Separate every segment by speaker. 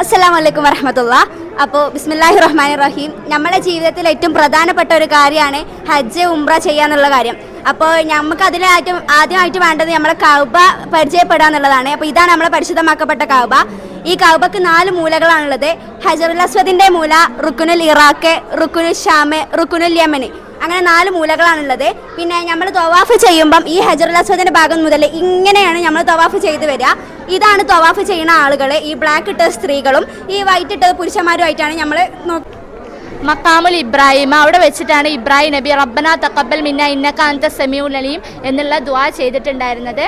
Speaker 1: അസ്സലാമു അലൈക്കും വറഹമത്തുള്ള. അപ്പോൾ ബിസ്മില്ലാഹി റഹ്മാൻ റഹീം നമ്മുടെ ജീവിതത്തിൽ ഏറ്റവും പ്രധാനപ്പെട്ട ഒരു കാര്യമാണ് ഹജ്ജ് ഉംറ ചെയ്യാന്നുള്ള കാര്യം. അപ്പോൾ നമുക്ക് അതിനായിട്ട് ആദ്യമായിട്ട് വേണ്ടത് നമ്മളെ കൗബ പരിചയപ്പെടുക എന്നുള്ളതാണ്. അപ്പോൾ ഇതാണ് നമ്മളെ പരിശുദ്ധമാക്കപ്പെട്ട കൗബ. ഈ കൗബക്ക് നാല് മൂലകളാണുള്ളത്. ഹജറുൽ അസ്വദിന്റെ മൂല റുക്കുനുൽ ഇറാഖ് റുക്കുനുൽ ഷാമ് റുക്കുനുൽ യമന് അങ്ങനെ നാല് മൂലകളാണുള്ളത്. പിന്നെ നമ്മൾ തവാഫ് ചെയ്യുമ്പം ഈ ഹജറുൽ അസ്വദിന്റെ ഭാഗം മുതൽ ഇങ്ങനെയാണ് നമ്മൾ തവാഫ് ചെയ്തു വരിക. ഇതാണ് തവാഫ് ചെയ്യുന്ന ആളുകൾ ഈ ബ്ലാക്ക് ഇട്ട സ്ത്രീകളും ഈ വൈറ്റ് ഇട്ട പുരുഷന്മാരുമായിട്ടാണ് നമ്മൾ നോക്കി
Speaker 2: മക്കാമുൽ ഇബ്രാഹിം അവിടെ വെച്ചിട്ടാണ് ഇബ്രാഹിം നബി റബ്ബന തക്കബൽ മിന്ന ഇന്നക അന്ത സെമിയുൽ അലീം എന്നുള്ള ദുആ ചെയ്തിട്ടുണ്ടായിരുന്നത്.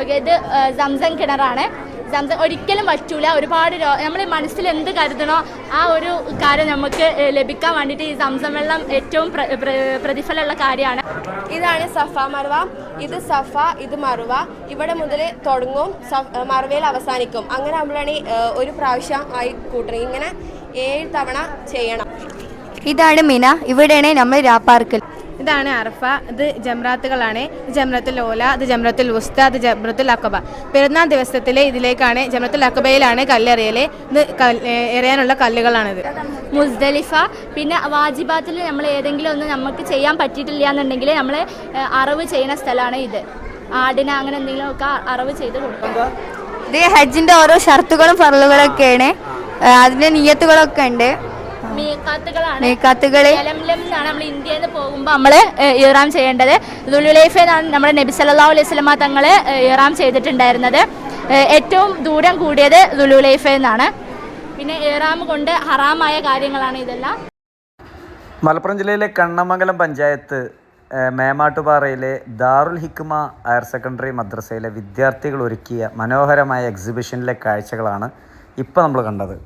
Speaker 2: ഓക്കെ ഇത് സംസം കിണറാണ്. സംസം ഒരിക്കലും പറ്റൂല. ഒരുപാട് നമ്മൾ മനസ്സിൽ എന്ത് കരുതണോ ആ ഒരു കാര്യം നമുക്ക് ലഭിക്കാൻ വേണ്ടിയിട്ട് ഈ സംസം വെള്ളം ഏറ്റവും പ്ര- പ്ര- പ്രതിഫലമുള്ള കാര്യമാണ്.
Speaker 3: ഇതാണ് സഫ മറുവ ഇത് സഫ ഇത് മറുവ ഇവിടെ മുതൽ തുടങ്ങും സഫ്- മറുവയിൽ അവസാനിക്കും. അങ്ങനെ നമ്മളാണ് ഈ, ഒരു പ്രാവശ്യം ആയി കൂട്ടണം. ഇങ്ങനെ ഏഴ് തവണ ചെയ്യണം.
Speaker 1: ഇതാണ് മിന. ഇവിടെയാണ് നമ്മൾ രാപ്പാർക്കൽ.
Speaker 4: ഇതാണ് അറഫ. ഇത് ജംറാത്തുകളാണ്. ജംറത്തുൽ ഓല ഇത് ജംറത്തുൽ ഉസ്ത ഇത് ജംറത്തുൽ അക്കബ പെരുന്നാൾ ദിവസത്തിലെ ഇതിലേക്കാണ് ജംറത്തുൽ അക്കബയിലാണ് കല്ലെറിയൽ ഇത് എറിയാനുള്ള കല്ലുകളാണിത്.
Speaker 2: മുസ്ദലിഫ. പിന്നെ വാജിബാത്തിൽ നമ്മൾ ഏതെങ്കിലും ഒന്ന് നമുക്ക് ചെയ്യാൻ പറ്റിയിട്ടില്ല എന്നുണ്ടെങ്കിൽ നമ്മൾ അറിവ് ചെയ്യുന്ന സ്ഥലമാണ് ഇത്. ആടിന് അങ്ങനെ എന്തെങ്കിലുമൊക്കെ അറിവ് ചെയ്ത് കൊടുക്കും
Speaker 1: ഇത് ഹജ്ജിന്റെ ഓരോ ഷർത്തുകളും ഫറലുകളൊക്കെയാണ് അതിന്റെ നിയത്തുകളൊക്കെ ഉണ്ട്.
Speaker 2: മീക്കാത്തുകളാണ് മീക്കാത്തുകൾ എന്നാണ് നമ്മൾ ഇന്ത്യയിൽ നിന്ന് പോകുമ്പോൾ നമ്മൾ ഇറാം ചെയ്യേണ്ടത്. ദുലുലൈഫ് എന്നാണ് നമ്മുടെ നബി സല്ലല്ലാഹു അലൈഹി സ്വലമ തങ്ങൾ ഇറാം ചെയ്തിട്ടുണ്ടായിരുന്നത്. ഏറ്റവും ദൂരം കൂടിയത് ദുലുലൈഫ് എന്നാണ്. പിന്നെ ഇറാം കൊണ്ട് ഹറാമായ കാര്യങ്ങളാണ് ഇതെല്ലാം.
Speaker 5: മലപ്പുറം ജില്ലയിലെ കണ്ണമംഗലം പഞ്ചായത്ത് മേമാട്ടുപാറയിലെ ദാറുൽ ഹിക്മ ഹയർ സെക്കൻഡറി മദ്രസയിലെ വിദ്യാർത്ഥികൾ ഒരുക്കിയ മനോഹരമായ എക്സിബിഷനിലെ കാഴ്ചകളാണ് ഇപ്പോൾ നമ്മൾ കണ്ടത്.